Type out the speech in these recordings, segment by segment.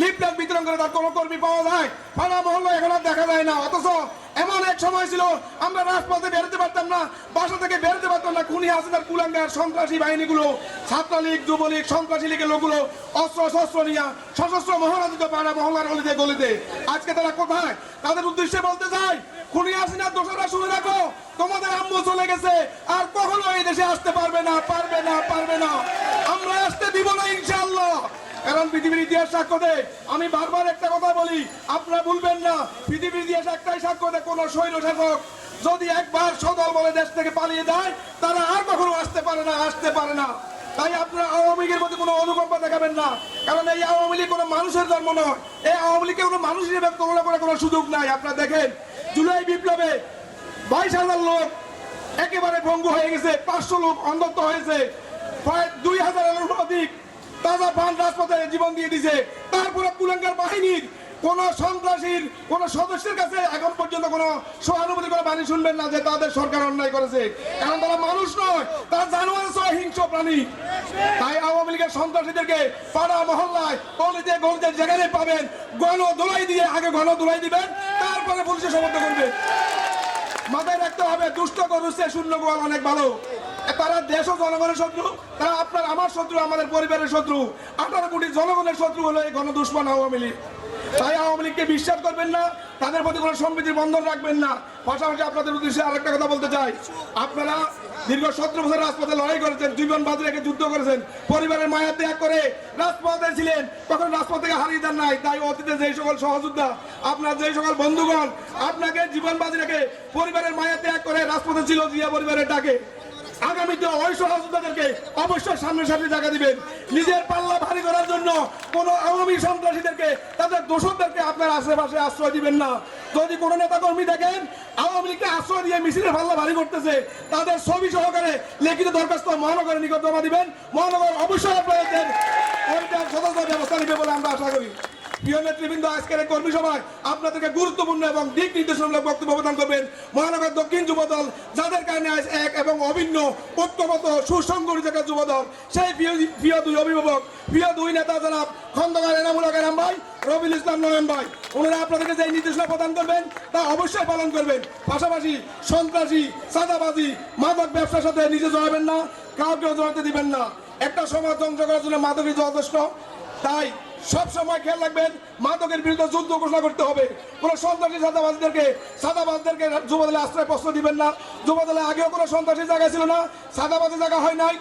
Leaflet বিতরণ করে তার কোনো কর্মী পাওয়া যায়। পাড়া মহল্লা এখন আর দেখা যায় না। অথচ এমন এক সময় ছিল, আমরা রাজপথে বেরোতে পারতাম না, বাসা থেকে বেরোতে পারতাম না। খুনি হাসিনার কুলাঙ্গার সন্ত্রাসী বাহিনীগুলো, ছাত্রলীগ, যুবলীগ, সন্ত্রাসী লীগের লোকগুলো অস্ত্র শস্ত্র নিয়ে সশস্ত্র মহড়া দিত পাড়া মহল্লার অলিতে গলিতে। আজকে তারা কোথায়? তাদের উদ্দেশ্যে বলতে চাই, খুনি হাসিনার দোষরা শুনে রাখো। তোমাদের আম্মু চলে গেছে, আর কখনো এই দেশে আসতে পারবে না পারবে না পারবে না আমরা আসতে দিব না ইনশাআল্লাহ কারণ পৃথিবীর ইতিহাস সাক্ষ্য দেয়। আমি বারবার একটা কথা বলি, আপনারা ভুলবেন না। পৃথিবীর ইতিহাস একটাই সাক্ষ্য দেয়, কোন স্বৈর শাসক যদি একবার সদল বলে দেশ থেকে পালিয়ে যায়, তারা আর কখনো আসতে পারে না, আসতে পারে না। তাই আপনারা আওয়ামী লীগের প্রতি কোনো অনুকম্পা দেখাবেন না। কারণ এই আওয়ামী লীগ কোনো মানুষের জন্ম নয়। এই আওয়ামী লীগকে কোনো মানুষ হিসেবে তুলনা করে কোনো সুযোগ নাই। আপনারা দেখেন, জুলাই বিপ্লবে বাইশ হাজার লোক একেবারে ভঙ্গ হয়ে গেছে, পাঁচশো লোক অন্ধত্ব হয়েছে। প্রায় দুই হাজারের অধিক তাজা পান রাজপথে জীবন দিয়ে দিছে। তারপরে কুলাঙ্গার বাহিনীর কোন সন্ত্রাসীর, কোন সদস্যের কাছে এখন পর্যন্ত কোন সহানুভূতি করে বাণী শুনবেন না যে তাদের সরকার অন্যায় করেছে। কারণ তারা মানুষ নয়, তারা জানোয়ার সহ হিংস্র প্রাণী। তাই আওয়ামী লীগের সন্ত্রাসীদেরকে পাড়া, মহল্লায় গলিতে গলিতে যেখানে পাবেন, গণ দোলাই দিয়ে আগে গণ দোলাই দিবেন, তারপরে পুলিশে সমর্থ করবে। মাথায় রাখতে হবে, দুষ্ট সে শূন্য গোয়াল অনেক ভালো। তারা দেশ ও জনগণের শত্রু, তারা আপনার আমার শত্রু, আমাদের পরিবারের শত্রু। আঠারো কোটি জনগণের শত্রু হলো এই গণদুষ্মন আওয়ামী লীগ। তাই আওয়ামী লীগকে বিশ্বাস করবেন না, তাদের প্রতি কোনো সম্প্রীতির বন্ধন রাখবেন না। পাশাপাশি আপনাদের উদ্দেশ্যে আরেকটা কথা বলতে চাই। আপনারা দীর্ঘ সতেরো বছর রাজপথে লড়াই করেছেন, জীবন বাদ রেখে যুদ্ধ করেছেন, পরিবারের মায়া ত্যাগ করে রাজপথে ছিলেন তখন রাজপথ থেকে হারিয়ে দেন নাই, তাই অতীতে যেই সকল সহযোদ্ধা, আপনার যেই সকল বন্ধুগণ, আপনাকে জীবন বাজি রেখে পরিবারের মায়া ত্যাগ করে রাজপথে ছিল, জিয়া পরিবারের ডাকে। আগামীতে ওই সহযোদ্ধাদেরকে অবশ্যই সামনে সামনে জায়গা দিবেন। নিজের পাল্লা ভারী করার জন্য কোন আওয়ামী সন্ত্রাসীদেরকে, তাদের দোষকদেরকে আপনার আশেপাশে আশ্রয় দিবেন না। যদি কোনো নেতা কর্মী দেখেন, আওয়ামী লীগকে আশ্রয় দিয়ে মিছিলের পাল্লা ভারী করতেছে, তাদের ছবি সহকারে লিখিত দরখাস্ত মহানগরের নিকট জমা দিবেন। মহানগর অবশ্যই আপনাদের সদস্য ব্যবস্থা নিবে বলে আমরা আশা করি। প্রিয় নেতৃবৃন্দ, আজকের এই কর্মী আপনাদেরকে গুরুত্বপূর্ণ এবং দিক নির্দেশনামূলক বক্তব্য প্রদান করবেন মহানগর দক্ষিণ যুবদল যাদের কারণে আজ এক এবং অভিন্ন ঐক্যগত সুসংগঠিত সেই প্রিয় দুই অভিভাবক, প্রিয় দুই নেতা জনাব খন্দকার এনামুল এনাম ভাই, রবিল ইসলাম ওনারা আপনাদেরকে যে নির্দেশনা প্রদান করবেন, তা অবশ্যই পালন করবেন। পাশাপাশি সন্ত্রাসী সাদাবাজি মাদক ব্যবসার সাথে নিজে জড়াবেন না, কাউকেও জড়াতে দিবেন না। একটা সমাজ ধ্বংস করার জন্য মাদকই যথেষ্ট। তাই সব সময় খেয়াল রাখবেন, মাদকের বিরুদ্ধে যুদ্ধ ঘোষণা করতে হবে। কোন সন্ত্রাসী সাদাবাজদেরকে সাদাবাজদেরকে যুবদলে আশ্রয় প্রশ্ন দিবেন না। যুবদলে আগেও কোনো সন্ত্রাসী জায়গা ছিল না সাদাবাজের জায়গা হয় নাই,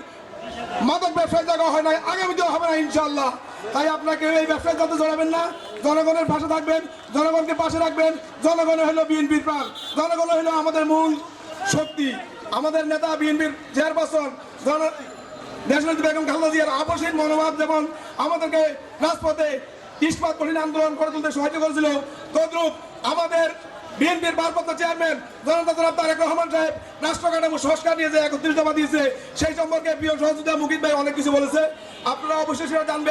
মাদক ব্যবসায় জায়গা হয় নাই আগামীতেও হবে না ইনশাল্লাহ তাই আপনাকে এই ব্যবসায় যাতে জড়াবেন না, জনগণের পাশে থাকবেন, জনগণকে পাশে রাখবেন। জনগণ হলো বিএনপির প্রাণ, জনগণ হলো আমাদের মূল শক্তি, আমাদের নেতা বিএনপির চেয়ারপারসন, জন দেশনেত্রী বেগম খালেদা জিয়ার আবশ্যিক মনোভাব যেমন আমাদেরকে রাজপথে ইস্পাত, কঠিন আন্দোলন করে তুলতে সাহায্য করেছিল, তদ্রুপ আমাদের বিএনপির ভারপ্রাপ্ত চেয়ারম্যান জনতা জনাব তারেক রহমান সাহেব রাষ্ট্র এবং সংস্কার নিয়ে যে একত্রিত দিয়েছে সেই সম্পর্কে প্রিয় সহযোগিতা মুকিত ভাই অনেক কিছু বলেছে। আপনারা অবশ্যই সেটা জানবেন।